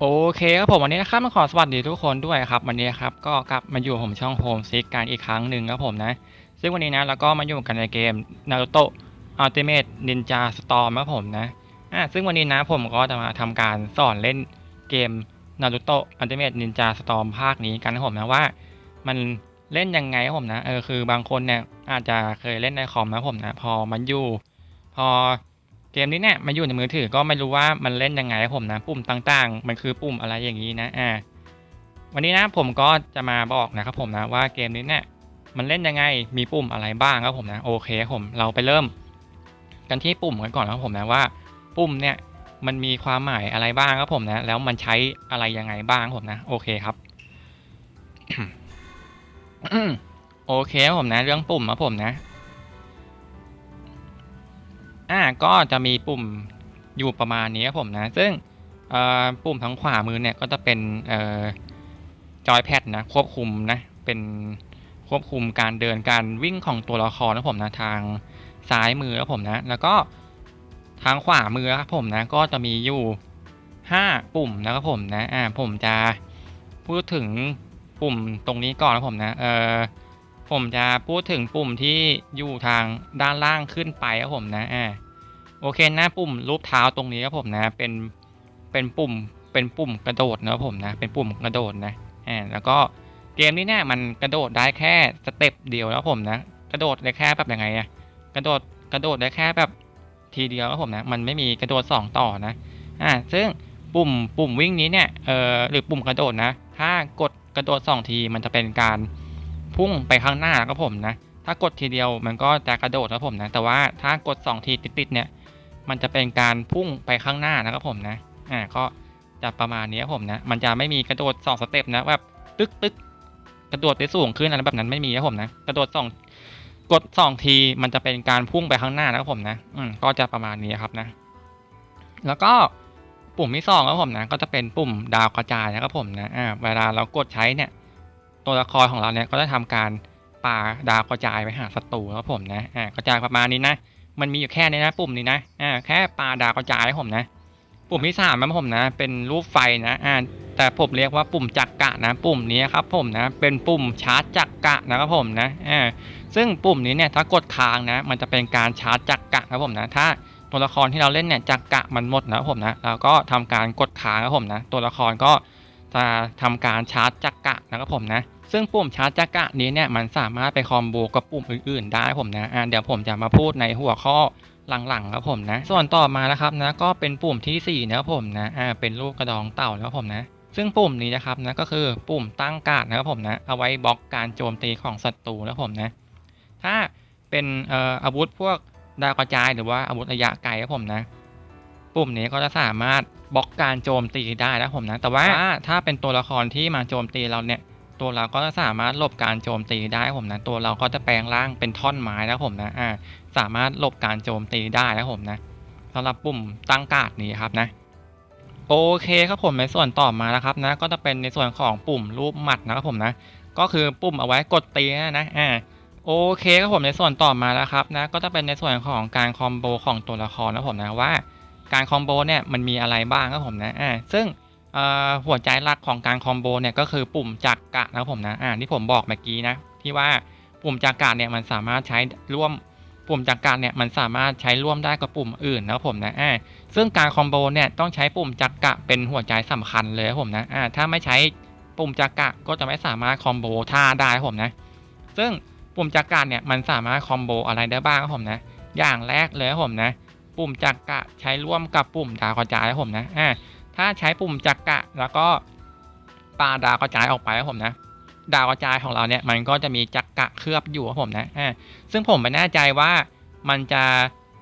โอเคครับผมวันนี้นะครับมาขอสวัสดีทุกคนด้วยครับวันนี้ครับก็กลับมาอยู่ผมช่องโฮมซิกการอีกครั้งหนึ่งครับผมนะ ซึ่งวันนี้นะเราก็มาอยู่กันในเกม Naruto Ultimate Ninja Storm ครับผมนะอ่าซึ่งวันนี้นะผมก็จะมาทำการสอนเล่นเกม Naruto Ultimate Ninja Storm ภาคนี้กันครับผมนะว่า มันเล่นยังไงครับผมนะเออคือบางคนเนี่ยอาจจะเคยเล่นในคอมนะผมนะพอมันอยู่ พอ เกมนี้เนี่ยมาอยู่ในมือถือก็ไม่รู้ว่ามันเล่นยังไงครับผมนะ ปุ่มต่างๆ มันคือปุ่มอะไรอย่างนี้นะอ่าวันนี้นะผมก็จะมาบอกนะครับผมนะว่าเกมนี้เนี่ยมันเล่นยังไงมีปุ่มอะไรบ้างครับผมนะโอเคครับผมเราไปเริ่ม กันที่ปุ่มกันก่อนครับผมนะว่า ปุ่มเนี่ยมันมีความหมายอะไรบ้างครับผมนะ แล้วมันใช้อะไรยังไงบ้างครับผมนะ โอเคครับโอเคครับผมนะ เรื่องปุ่มครับผมนะ อ่าก็จะมีปุ่มอยู่ประมาณนี้ครับผมนะ ซึ่งปุ่มทางขวามือเนี่ยก็จะเป็นจอยแพดนะควบคุมนะเป็นควบคุมการเดินการวิ่งของตัวละครนะผมนะทางซ้ายมือครับผมนะ แล้วก็ทางขวามือครับผมนะ ก็จะมีอยู่ 5 ปุ่มนะครับผมนะอ่าผมจะพูดถึงปุ่มตรงนี้ก่อนนะผมนะเออ ผมจะพูดถึงปุ่มที่อยู่ทางด้านล่างขึ้นไปครับผมนะอ่าโอเคนะปุ่มรูปเท้าตรงนี้ครับผมนะเป็นเป็นปุ่มเป็นปุ่มกระโดดนะครับผมนะเป็นปุ่มกระโดดนะอ่าแล้วก็เกมนี้เนี่ยมันกระโดดได้แค่สเต็ปเดียวนะครับผมนะกระโดดได้แค่แบบยังไงอะกระโดดกระโดดได้แค่แบบทีเดียวครับผมนะมันไม่มีกระโดดสองต่อนะอ่าซึ่งปุ่มปุ่มวิ่งนี้เนี่ยเอ่อหรือปุ่มกระโดดนะ ถ้ากดกระโดดสองทีมันจะเป็นการ พุ่งไปข้างหน้าครับผมนะ ถ้ากดทีเดียวมันก็จะกระโดดครับผมนะ แต่ว่าถ้ากดสองทีติดๆเนี่ย มันจะเป็นการพุ่งไปข้างหน้านะครับผมนะ อ่า ก็จะประมาณนี้ครับผมนะ มันจะไม่มีกระโดดสองสเต็ปนะแบบตึกตึกกระโดดได้สูงขึ้นอะไรแบบนั้นไม่มีครับผมนะ กระโดดสองกดสองทีมันจะเป็นการพุ่งไปข้างหน้านะครับผมนะ อืม ก็จะประมาณนี้ครับนะ แล้วก็ปุ่มที่สองครับผมนะ ก็จะเป็นปุ่มดาวกระจายนะครับผมนะ อ่า เวลาเรากดใช้เนี่ย ตัวละครของเราเนี่ยก็จะทำการปาดาวกระจายไปหาศัตรูครับผมนะอ่ากระจายประมาณนี้นะมันมีอยู่แค่นี้นะ ปุ่มนี้นะอ่าแค่ปาดาวกระจายครับผมนะ ปุ่มที่สามครับผมนะ เป็นรูปไฟนะอ่าแต่ผมเรียกว่าปุ่มจักระนะ ปุ่มนี้ครับผมนะ เป็นปุ่มชาร์จจักระนะครับผมนะอ่าซึ่งปุ่มนี้เนี่ยถ้ากดค้างนะ มันจะเป็นการชาร์จจักระครับผมนะ ถ้าตัวละครที่เราเล่นเนี่ยจักกะมันหมดนะครับผมนะแล้วก็ทำการกดค้างครับผมนะ ตัวละครก็จะทำการชาร์จจักกะนะครับผมนะ ซึ่งปุ่มชาร์จจักกะนี้เนี่ยมันสามารถไปคอมโบกับปุ่มอื่นๆ ได้ผมนะอ่าเดี๋ยวผมจะมาพูดในหัวข้อหลังๆครับผมนะ ส่วนต่อมานะครับนะก็เป็นปุ่มที่สี่นะครับผมนะอ่าเป็นรูปกระดองเต่านะครับผมนะ ซึ่งปุ่มนี้นะครับนะก็คือปุ่มตั้งการ์ดนะครับผมนะเอาไว้บล็อกการโจมตีของศัตรูนะผมนะ ถ้าเป็นอออาวุธพวกดาวกระจายหรือว่าอาวุธระยะไกลครับผมนะ ปุ่มนี้ก็จะสามารถบล็อกการโจมตีได้นะผมนะ แต่ว่าถ้าเป็นตัวละครที่มาโจมตีเราเนี่ย ตัวเราก็จะสามารถหลบการโจมตีได้ครับผมนะ ตัวเราก็จะแปลงร่างเป็นท่อนไม้นะครับผมนะอ่าสามารถหลบการโจมตีได้นะครับผมนะสำหรับปุ่มตั้งการ์ดนี้ครับนะโอเคครับผมในส่วนต่อมานะครับนะ ก็จะเป็นในส่วนของปุ่มรูปหมัดนะครับผมนะ ก็คือปุ่มเอาไว้กดตีนะอ่าโอเคครับผมในส่วนต่อมาแล้วครับนะก็จะเป็นในส่วนของการคอมโบของตัวละครนะผมนะว่า การคอมโบเนี่ยมันมีอะไรบ้างครับผมนะอ่าซึ่ง หัวใจหลักของการคอมโบเนี่ยก็คือปุ่มจักกะนะครับผมนะอ่าที่ผมบอกเมื่อกี้นะที่ว่าปุ่มจักกะเนี่ยมันสามารถใช้ร่วมปุ่มจักกะเนี่ยมันสามารถใช้ร่วมได้กับปุ่มอื่นนะครับผมนะอ่าซึ่งการคอมโบเนี่ยต้องใช้ปุ่มจักกะเป็นหัวใจสำคัญเลยครับผมนะอ่าถ้าไม่ใช้ปุ่มจักกะก็จะไม่สามารถคอมโบท่าได้ครับผมนะซึ่งปุ่มจักระเนี่ยมันสามารถคอมโบอะไรได้บ้างครับผมนะอย่างแรกเลยครับผมนะปุ่มจักระใช้ร่วมกับปุ่มดาวกระจายครับผมนะอ่า ถ้าใช้ปุ่มจักระแล้วก็ปาดาวกระจายออกไปครับผมนะ ดาวกระจายของเราเนี่ยมันก็จะมีจักระเคลือบอยู่ครับผมนะอ่าซึ่งผมไม่แน่ใจว่ามันจะ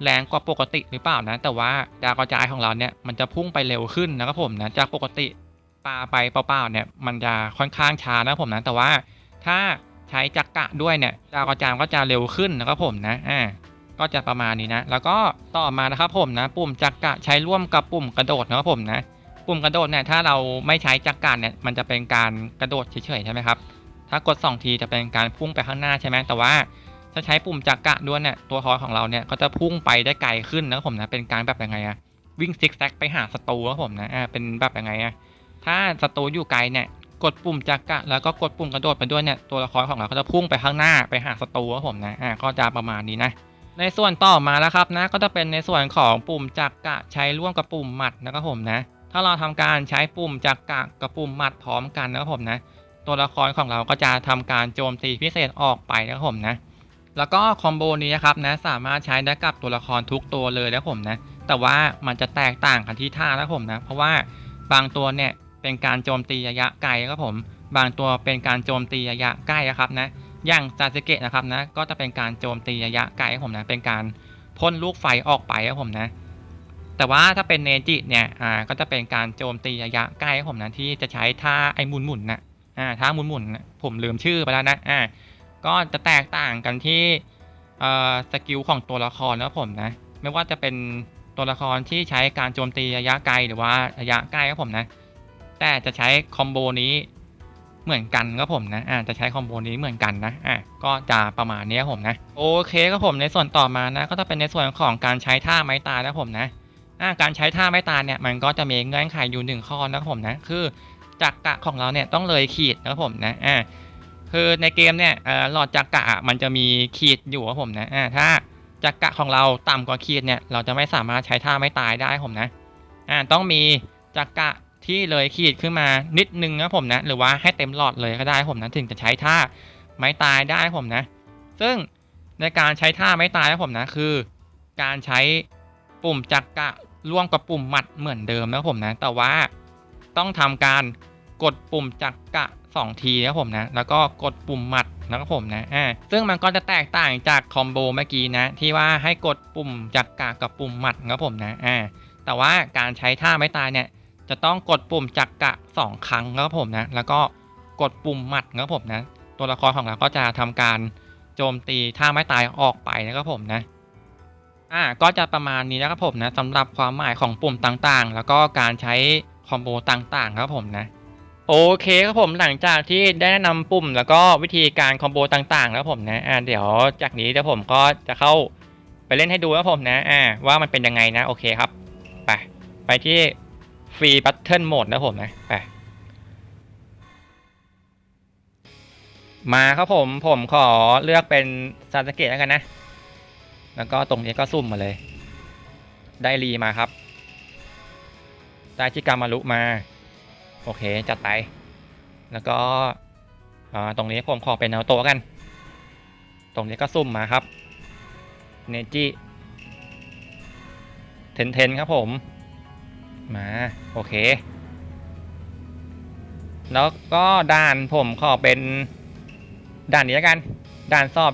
แรงกว่าปกติหรือเปล่านะ แต่ว่าดาวกระจายของเราเนี่ยมันจะพุ่งไปเร็วขึ้นนะครับผมนะจากปกติปาไปเปล่าๆเนี่ยมันจะค่อนข้างช้านะครับผมนะแต่ว่าถ้าใช้จักระด้วยเนี่ยดาวกระจายก็จะเร็วขึ้นนะครับผมนะอ่าก็จะประมาณนี้นะ แล้วก็ต่อมานะครับผมนะ ปุ่มจักระใช้ร่วมกับปุ่มกระโดดนะครับผมนะ ปุ่มกระโดดเนี่ยถ้าเราไม่ใช้จักระเนี่ยมันจะเป็นการกระโดดเฉยๆใช่ไหมครับถ้ากด 2 ทีจะเป็นการพุ่งไปข้างหน้าใช่ไหมแต่ว่าถ้าใช้ปุ่มจักระด้วยเนี่ยตัวคอของเราเนี่ยก็จะพุ่งไปได้ไกลขึ้นนะครับผมนะเป็นการแบบยังไงอะวิ่งซิกแซกไปหาศัตรูครับผมนะอ่าเป็นแบบยังไงอะถ้าศัตรูอยู่ไกลเนี่ยกดปุ่มจักระแล้วก็กดปุ่มกระโดดไปด้วยเนี่ยตัวละครของเราก็จะพุ่งไปข้างหน้าไปหาศัตรูครับผมนะอ่าก็จะประมาณนี้นะในส่วนต่อมาแล้วครับนะ ก็จะเป็นในส่วนของปุ่มจักระใช้ร่วมกับปุ่มหมัดนะครับผมนะ ถ้าเราทำการใช้ปุ่มจักระกับปุ่มหมัดพร้อมกันนะครับผมนะ ตัวละครของเราก็จะทำการโจมตีพิเศษออกไปนะครับผมนะ แล้วก็คอมโบนี้นะครับนะสามารถใช้ได้กับตัวละครทุกตัวเลยนะครับผมนะ แต่ว่ามันจะแตกต่างกันที่ท่านะครับผมนะ เพราะว่าบางตัวเนี่ยเป็นการโจมตีระยะไกลครับผม บางตัวเป็นการโจมตีระยะใกล้นะครับนะ อย่างซาสึเกะนะครับนะ ก็จะเป็นการโจมตีระยะไกลครับผมนะ เป็นการพ่นลูกไฟออกไปครับผมนะ แต่ว่าถ้าเป็นเนจิเนี่ยอ่าก็จะเป็นการโจมตีระยะใกล้ครับผมนะที่จะใช้ท่าไอ้หมุนหมุนนะอ่าท่าหมุนหมุนนะผมลืมชื่อไปแล้วนะอ่าก็จะแตกต่างกันที่เอ่อสกิลของตัวละครนะผมนะไม่ว่าจะเป็นตัวละครที่ใช้การโจมตีระยะไกลหรือว่าระยะใกล้ครับผมนะ แต่จะใช้คอมโบนี้เหมือนกันครับผมนะอ่าจะใช้คอมโบนี้เหมือนกันนะอ่าก็จะประมาณนี้ครับผมนะโอเคครับผมในส่วนต่อมานะ ก็จะเป็นในส่วนของการใช้ท่าไม้ตายนะผมนะ การใช้ท่าไม้ตายเนี่ยมันก็จะมีเงื่อนไขอยู่หนึ่งข้อนะครับผมนะคือจักระของเราเนี่ยต้องเลยขีดนะครับผมนะอ่าคือในเกมเนี่ยเอ่อหลอดจักระมันจะมีขีดอยู่ครับผมนะอ่าถ้าจักระของเราต่ำกว่าขีดเนี่ยเราจะไม่สามารถใช้ท่าไม่ตายได้ผมนะอ่าต้องมีจักระที่เลยขีดขึ้นมานิดนึงนะผมนะหรือว่าให้เต็มหลอดเลยก็ได้ผมนะถึงจะใช้ท่าไม้ตายได้ผมนะ ซึ่งในการใช้ท่าไม้ตายนะผมนะคือ การใช้ปุ่มจักระ ร่วมกับปุ่มหมัดเหมือนเดิมนะครับผมนะ แต่ว่าต้องทำการกดปุ่มจักระสองทีนะครับผมนะ แล้วก็กดปุ่มหมัดนะครับผมนะ อ่า ซึ่งมันก็จะแตกต่างจากคอมโบเมื่อกี้นะ ที่ว่าให้กดปุ่มจักระกับปุ่มหมัดนะครับผมนะ อ่า แต่ว่าการใช้ท่าไม้ตายเนี่ย จะต้องกดปุ่มจักระสองครั้งนะครับผมนะ แล้วก็กดปุ่มหมัดนะครับผมนะ ตัวละครของเราก็จะทำการโจมตีท่าไม้ตายออกไปนะครับผมนะ อ่าก็จะประมาณนี้นะครับผมนะสำหรับความหมายของปุ่มต่างๆ แล้วก็การใช้คอมโบต่างๆ ครับผมนะโอเคครับผมหลังจากที่ได้แนะนำปุ่มแล้วก็วิธีการคอมโบต่างๆแล้วผมนะอ่าเดี๋ยวจากนี้เดี๋ยวผมก็จะเข้าไปเล่นให้ดูครับผมนะอ่าว่ามันเป็นยังไงนะโอเคครับไปไปที่ฟรีบัตเทิลโหมดนะผมนะไปมาครับผมผมขอเลือกเป็นซาสเกะแล้วกันนะ แล้วก็ตรงนี้ก็ซุ่มมาเลย ได้รีมาครับ ได้ชิกามารุมา โอเคจัดไป แล้วก็อ่าตรงนี้ผมขอเป็นเอาโตกัน ตรงนี้ก็ซุ่มมาครับ เนจิเทนเทนครับผม มา โอเค แล้วก็ด่านผมขอเป็นด่านนี้แล้วกัน ด่านสอบ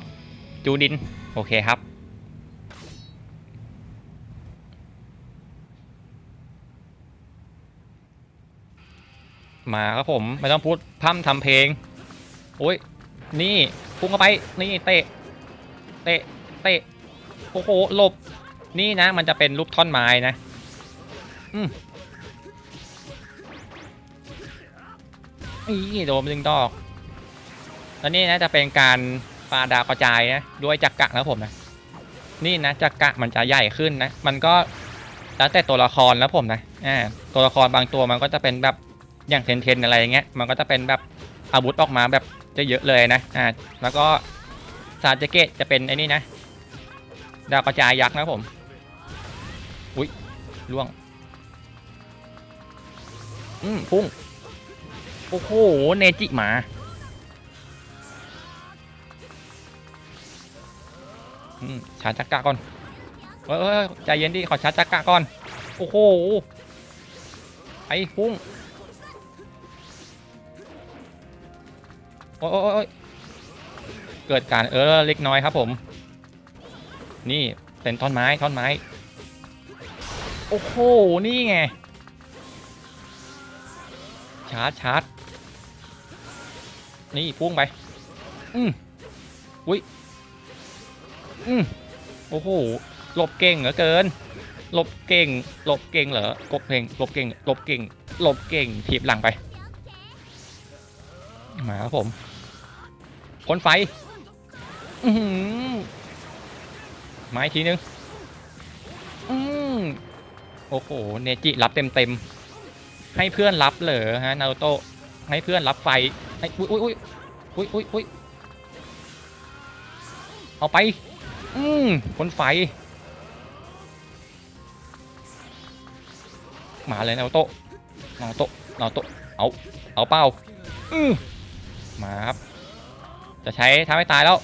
จูดิน โอเคครับ มาครับผมไม่ต้องพูดพร่ำทำเพลงโอ้ยนี่พุ่งเข้าไปนี่เตะเตะเตะโอ้โหหลบนี่นะ มันจะเป็นลูกท่อนไม้นะอืมอีโดนไปหนึ่งดอกแล้วนี่นะจะเป็นการปาดาวกระจายนะด้วยจักระนะผมนะนี่นะจักระมันจะใหญ่ขึ้นนะ มันก็แล้วแต่ตัวละครแล้วผมนะอ่าตัวละครบางตัวมันก็จะเป็นแบบ อย่างเทนเทนอะไรอย่างเงี้ยมันก็จะเป็นแบบอาวุธออกมาแบบจะเยอะเลยนะอ่าแล้วก็ซาเจเกะจะเป็นไอ้นี่นะดาวกระจายยักษ์นะผมอุ้ยล่วงอืมพุ่งโอ้โหเนจิหมาอืมชาร์จจักระก่อน เออใจเย็นดิ ขอชาร์จจักระก่อน โอ้โห ไอ้พุ่ง โอ้ยโอ้ยเกิดการเออเล็กน้อยครับผม นี่เป็นท่อนไม้ท่อนไม้ โอ้โห นี่ไง ชาร์จชาร์จนี่พุ่งไป อืมอุ้ย อืมโอ้โห หลบเก่งเหลือเกิน หลบเก่ง หลบเก่งเหรอกบเพลงหลบเก่ง หลบเก่ง หลบเก่ง ถีบหลังไป มาครับผม พ่นไฟอือหือมาอีกทีนึงอโอ้โห เนจิรับเต็มเต็มให้เพื่อนรับเหรอฮะ นารูโตะให้เพื่อนรับไฟไอ้อุ้ยอุ้ยอุ้ยอุ้ยอุ้ยเอาไป อืมพ่นไฟ มาเลยนารูโตะนารูโตะนารูโตะเอา เอาเป้า อือมาครับ จะใช้ทำให้ตายแล้ว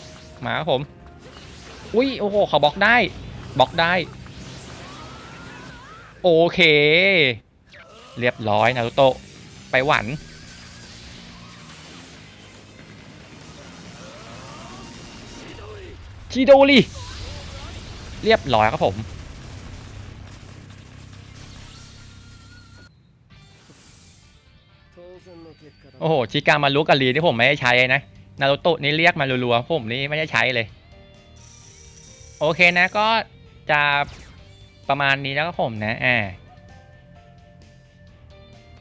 มาครับผม อุ้ยโอ้โหเขาบล็อกได้บล็อกได้ โอเค เรียบร้อยนารูโตะไปหวันชิโดริเรียบร้อยครับผมโอ้โหชิกามารุกับลีนี่ผมไม่ได้ใช้นะ นารูโตะนี่เรียกมารัวๆผมนี่ไม่ได้ใช้เลย โอเคนะก็จะประมาณนี้แล้วครับผมนะอ่า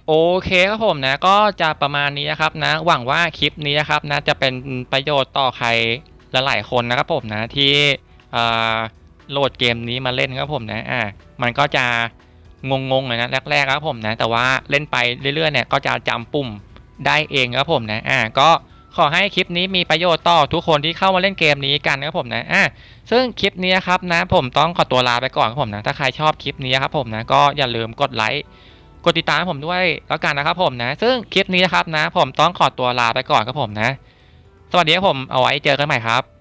โอเคครับผมนะก็จะประมาณนี้นะครับนะ หวังว่าคลิปนี้นะครับนะจะเป็นประโยชน์ต่อใครหลายๆคนนะครับผมนะที่โหลดเกมนี้มาเล่นครับผมนะอ่ามันก็จะงงๆหน่อยนะแรกๆครับผมนะ แต่ว่าเล่นไปเรื่อยๆเนี่ยก็จะจำปุ่มได้เองครับผมนะอ่าก็ ขอให้คลิปนี้มีประโยชน์ต่อทุกคนที่เข้ามาเล่นเกมนี้กันนะครับผมนะอะซึ่งคลิปนี้ครับนะผมต้องขอตัวลาไปก่อนครับผมนะถ้าใครชอบคลิปนี้ครับผมนะก็อย่าลืมกดไลค์กดติดตามผมด้วยแล้วกันนะครับผมนะ ซึ่งคลิปนี้นะครับนะ ผมต้องขอตัวลาไปก่อนครับผมนะ สวัสดีครับผมเอาไว้เจอกันใหม่ครับ